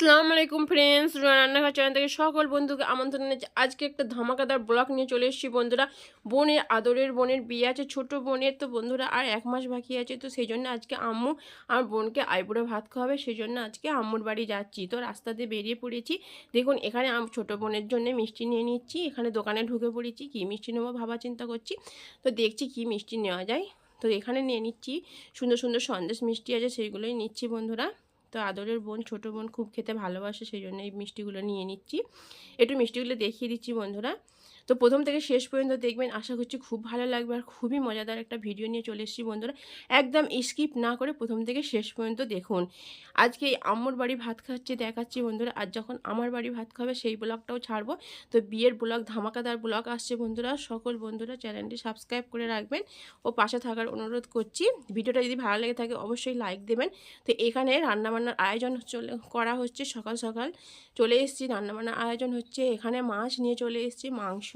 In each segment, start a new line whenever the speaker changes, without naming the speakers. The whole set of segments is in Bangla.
আসসালামু আলাইকুম ফ্রেন্ডস রান্নাঘর চ্যানেল থেকে সকল বন্ধুকে আমন্ত্রণ আজকে একটা ধামাকাদার ব্লগ নিয়ে চলে এসেছি বন্ধুরা। বোনের আদরের বোনের বিয়ে আছে, ছোট বোনের তো বন্ধুরা আর এক মাস বাকি আছে, তো সেই জন্য আজকে আম্মু আমার বোনকে আইবুড়ো ভাত খাওয়াবে, সেই জন্য আজকে আম্মুর বাড়ি যাচ্ছি। তো রাস্তা দিয়ে বেরিয়ে পড়েছি। দেখুন, এখানে আম, ছোটো বোনের জন্য মিষ্টি নিয়ে নিচ্ছি। এখানে দোকানে ঢুকে পড়েছি, কী মিষ্টি নেব ভাবা চিন্তা করছি। তো দেখছি কী মিষ্টি নেওয়া যায়। তো এখানে নিয়ে নিচ্ছি। সুন্দর সুন্দর সন্দেশ মিষ্টি আছে, সেইগুলোই নিচ্ছি বন্ধুরা। তো আদরের বোন, ছোট বোন খুব খেতে ভালোবাসে, সেই জন্য এই মিষ্টিগুলো নিয়ে নিচ্ছি। একটু মিষ্টিগুলো দেখিয়ে দিচ্ছি বন্ধুরা। তো প্রথম থেকে শেষ পর্যন্ত দেখবেন, আশা করছি খুব ভালো লাগবে আর খুবই মজাদার একটা ভিডিও নিয়ে চলে এসেছি বন্ধুরা। একদম স্কিপ না করে প্রথম থেকে শেষ পর্যন্ত দেখুন। আজকে আম্মুর বাড়ি ভাত খাচ্ছি, দেখাচ্ছি বন্ধুরা। আর যখন আমার বাড়ি ভাত খাবে, সেই ব্লগটাও ছাড়বো। তো বিয়ের ব্লগ, ধামাকাদার ব্লগ আসছে বন্ধুরা। সকল বন্ধুরা চ্যানেলটি সাবস্ক্রাইব করে রাখবেন। ও পাশে থাকার অনুরোধ করছি। ভিডিওটা যদি ভালো লেগে থাকে, অবশ্যই লাইক দেবেন। তো এখানে রান্নাবান্নার আয়োজন চলে, করা হচ্ছে সকাল সকাল। চলে এসেছি, রান্নাবান্নার আয়োজন হচ্ছে। এখানে মাছ নিয়ে চলে এসেছি, মাংস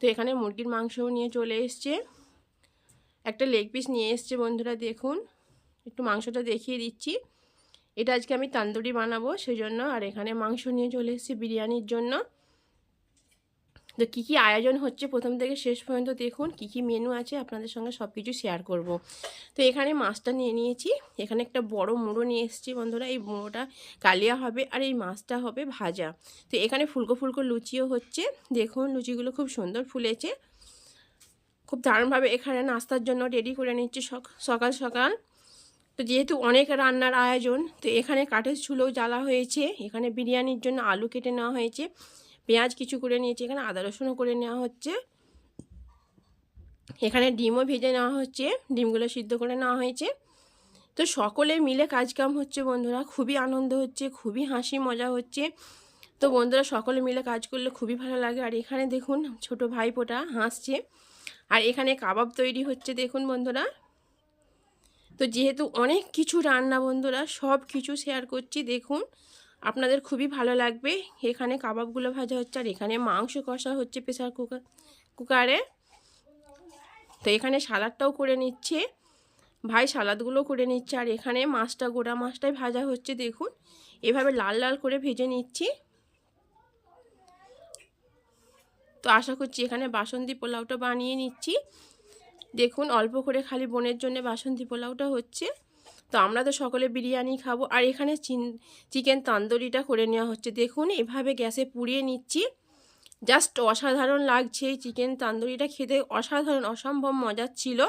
তো এখানে মুরগির মাংসও নিয়ে চলে এসছে। একটা লেগ পিস নিয়ে এসছে বন্ধুরা, দেখুন। একটু মাংসটা দেখিয়ে দিচ্ছি। এটা আজকে আমি তান্দুরি বানাবো সেই জন্য আর এখানে মাংস নিয়ে চলে এসেছি বিরিয়ানির জন্য। তো কী কী আয়োজন হচ্ছে প্রথম থেকে শেষ পর্যন্ত দেখুন, কী কী মেনু আছে, আপনাদের সঙ্গে সব কিছু শেয়ার করব। তো এখানে মাছটা নিয়ে নিয়েছি, এখানে একটা বড় মুড়ো নিয়ে এসেছি বন্ধুরা, এই মুড়োটা কালিয়া হবে আর এই মাছটা হবে ভাজা। তো এখানে ফুলকো ফুলকো লুচিও হচ্ছে, দেখুন লুচিগুলো খুব সুন্দর ফুলেছে। খুব দারুণভাবে এখানে নাস্তার জন্য রেডি করে নিচ্ছি সকাল সকাল। তো যেহেতু অনেক রান্নার আয়োজন, তো এখানে কাঠের চুলোও জ্বালা হয়েছে, এখানে বিরিয়ানির জন্য আলু কেটে নেওয়া হয়েছে। পেঁয়াজ কিছু করে নিয়েছি, এখানে আদা রসুনও করে নেওয়া হচ্ছে। এখানে ডিমও ভেজে নেওয়া হচ্ছে, ডিমগুলো সিদ্ধ করে নেওয়া হয়েছে। তো সকলে মিলে কাজকাম হচ্ছে বন্ধুরা, খুবই আনন্দ হচ্ছে, খুবই হাসি মজা হচ্ছে। তো বন্ধুরা সকলে মিলে কাজ করলে খুবই ভালো লাগে। আর এখানে দেখুন ছোট ভাইপোটা হাসছে। আর এখানে কাবাব তৈরি হচ্ছে, দেখুন বন্ধুরা। তো যেহেতু অনেক কিছু রান্না বন্ধুরা, সব কিছু শেয়ার করছি, দেখুন। আপনাদের খুবই ভালো লাগবে। এখানে কাবাবগুলো ভাজা হচ্ছে আর এখানে মাংস কষা হচ্ছে প্রেশার কুকার কুকারে। তো এখানে সালাদটাও করে নিচ্ছে। ভাই সালাদগুলো করে নিচ্ছে আর এখানে মাছটা, গোড়া মাছটাই ভাজা হচ্ছে দেখুন। এভাবে লাল লাল করে ভেজে নিচ্ছি। তো আশা করছি এখানে বাসন্তী পোলাওটা বানিয়ে নিচ্ছি। দেখুন অল্প করে খালি বোনের জন্য বাসন্তী পোলাওটা হচ্ছে। তো আমরা তো সকলে বিরিয়ানি খাব। আর এখানে চিকেন তান্দুরিটা করে নেওয়া হচ্ছে। দেখুন, এভাবে গ্যাসে পুড়িয়ে নিচ্ছি। জাস্ট অসাধারণ লাগছে এই চিকেন তান্দুরিটা খেতে। অসাধারণ, অসম্ভব মজার ছিল।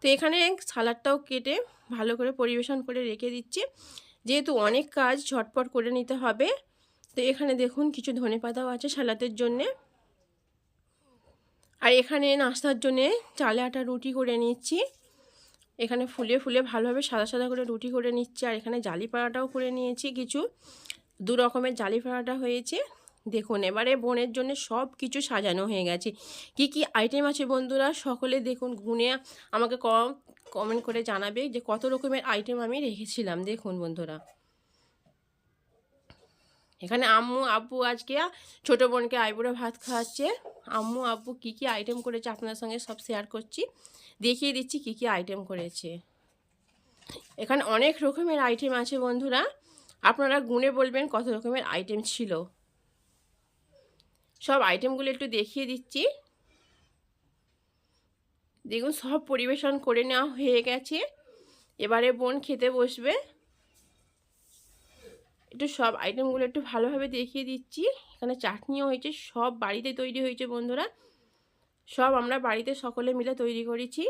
তো এখানে সালাডটাও কেটে ভালো করে পরিবেশন করে রেখে দিচ্ছি। যেহেতু অনেক কাজ ঝটপট করে নিতে হবে। তো এখানে দেখুন, কিছু ধনে পাতাও আছে সালাদের জন্যে। আর এখানে নাস্তার জন্যে চালে আটা রুটি করে নিচ্ছি। এখানে ফুলে ফুলে ভালোভাবে সাদা সাদা করে রুটি করে নিচ্ছে। আর এখানে জালি পাড়াটাও করে নিয়েছি। কিছু দু রকমের জালি পাড়াটা হয়েছে। দেখুন, এবারে বোনের জন্য সব কিছু সাজানো হয়ে গেছে। কি কি আইটেম আছে বন্ধুরা, সকলে দেখুন, গুনে আমাকে কম কমেন্ট করে জানাবে যে কত রকমের আইটেম আমি রেখেছিলাম। দেখুন বন্ধুরা। এখানে আম্মু, আব্বু আজকে ছোট বোনকে আইবুড়ো ভাত খাওয়াচ্ছে। আম্মু, আব্বু কি কি আইটেম করেছে আপনার সঙ্গে সব শেয়ার করছি। দেখিয়ে দিচ্ছি কি কি আইটেম করেছে। এখানে অনেক রকমের আইটেম আছে বন্ধুরা। আপনারা গুনে বলবেন কত রকমের আইটেম ছিল। সব আইটেমগুলো একটু দেখিয়ে দিচ্ছি। দেখুন, সব পরিবেশন করে নেওয়া হয়ে গেছে। এবারে বোন খেতে বসবে। একটু সব আইটেমগুলো একটু ভালোভাবে দেখিয়ে দিচ্ছি। এখানে চাটনিও হয়েছে, সব বাড়িতে তৈরি হয়েছে বন্ধুরা। সব আমরা বাড়িতে সকলে মিলে তৈরি করেছি।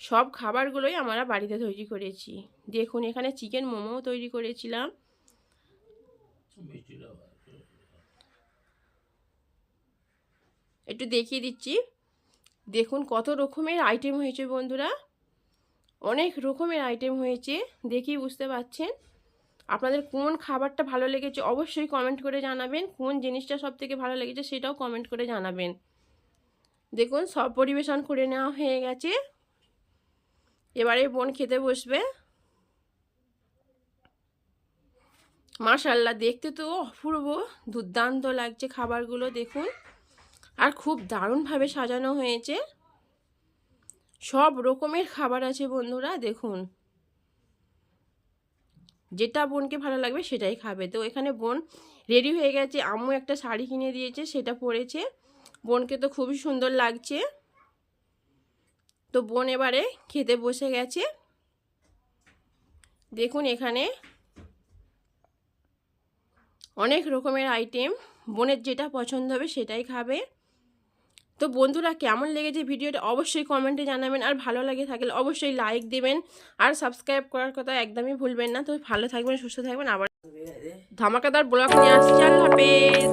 সব খাবারগুলোই আমরা বাড়িতে তৈরি করেছি। দেখুন, এখানে চিকেন মোমোও তৈরি করেছিলাম। একটু দেখিয়ে দিচ্ছি। দেখুন, কত রকমের আইটেম হয়েছে বন্ধুরা। অনেক রকমের আইটেম হয়েছে, দেখেই বুঝতে পারছেন। আপনাদের কোন খাবারটা ভালো লেগেছে অবশ্যই কমেন্ট করে জানাবেন। কোন জিনিসটা সব থেকে ভালো লেগেছে সেটাও কমেন্ট করে জানাবেন। দেখুন, সব পরিবেশন করে নেওয়া হয়ে গেছে। এবারে বোন খেতে বসবে। মাশাল্লাহ দেখতে তো অপূর্ব। দুর্দান্ত লাগছে খাবারগুলো, দেখুন। আর খুব দারুণভাবে সাজানো হয়েছে। সব রকমের খাবার আছে বন্ধুরা, দেখুন। যেটা বোনকে ভালো লাগবে সেটাই খাবে। তো এখানে বোন রেডি হয়ে গেছে, আম্মু একটা শাড়ি কিনে দিয়েছে, সেটা পরেছে। বোনকে তো খুবই সুন্দর লাগছে। তো বোন এবারে খেতে বসে গেছে। দেখুন এখানে অনেক রকমের আইটেম বোনের যেটা পছন্দ হবে সেটাই খাবে। তো বন্ধুরা কেমন লেগেছে ভিডিওটা অবশ্যই কমেন্টে জানাবেন। আর ভালো লাগে থাকলে অবশ্যই লাইক দেবেন। আর সাবস্ক্রাইব করার কথা একদমই ভুলবেন না। তো ভালো থাকবেন সুস্থ থাকবেন। আবার ধামাকাদার ব্লগ নিয়ে আসছি। আল্লাহ হাফেজ।